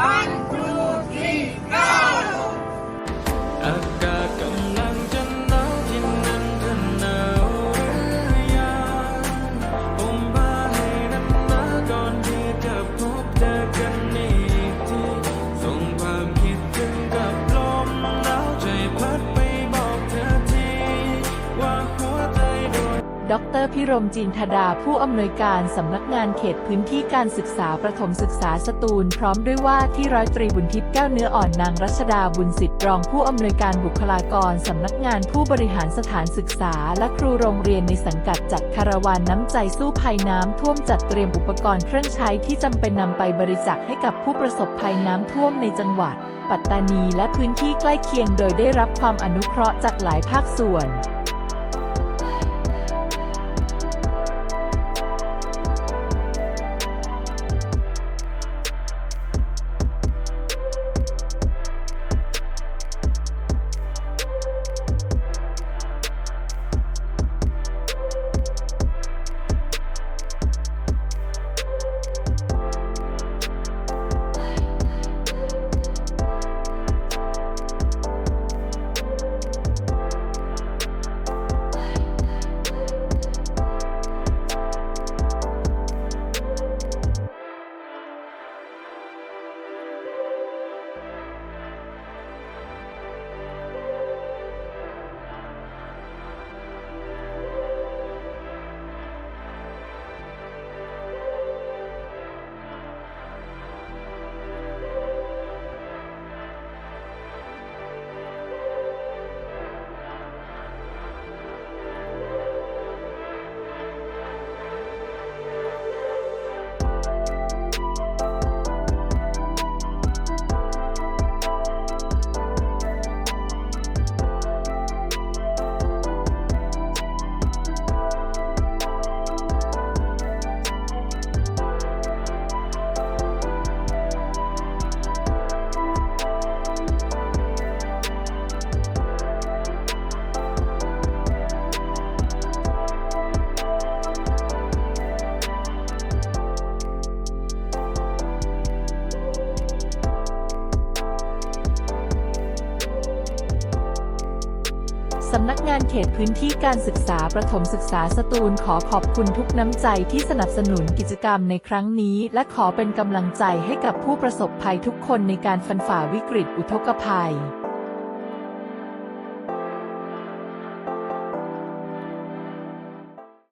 One, ดรพิรมจินทดาผู้อำนวยการสำนักงานเขตพื้นที่การศึกษาประถมศึกษาสตูล พร้อมด้วยว่าที่ร้อยตรีบุญทิพย์แก้วเนื้ออ่อนนางรัชดาบุญสิทธิ์รองผู้อำนวยการบุคลากรสำนักงานผู้บริหารสถานศึกษา และครูโรงเรียนในสังกัดจัดคาราวานน้ำใจสู้ภัยน้ำท่วมจัดเตรียมอุปกรณ์เครื่องใช้ที่จำเป็นนำไปบริจาคให้กับผู้ประสบภัยน้ำท่วมในจังหวัด ปัตตานีและพื้นที่ใกล้เคียงโดยได้รับความอนุเคราะห์จากหลายภาคส่วน สำนักงานเขตพื้นที่การศึกษาประถมศึกษาสตูลขอขอบคุณทุกน้ำใจที่สนับสนุนกิจกรรมในครั้งนี้ และขอเป็นกำลังใจให้กับผู้ประสบภัยทุกคนในการฟันฝ่าวิกฤตอุทกภัย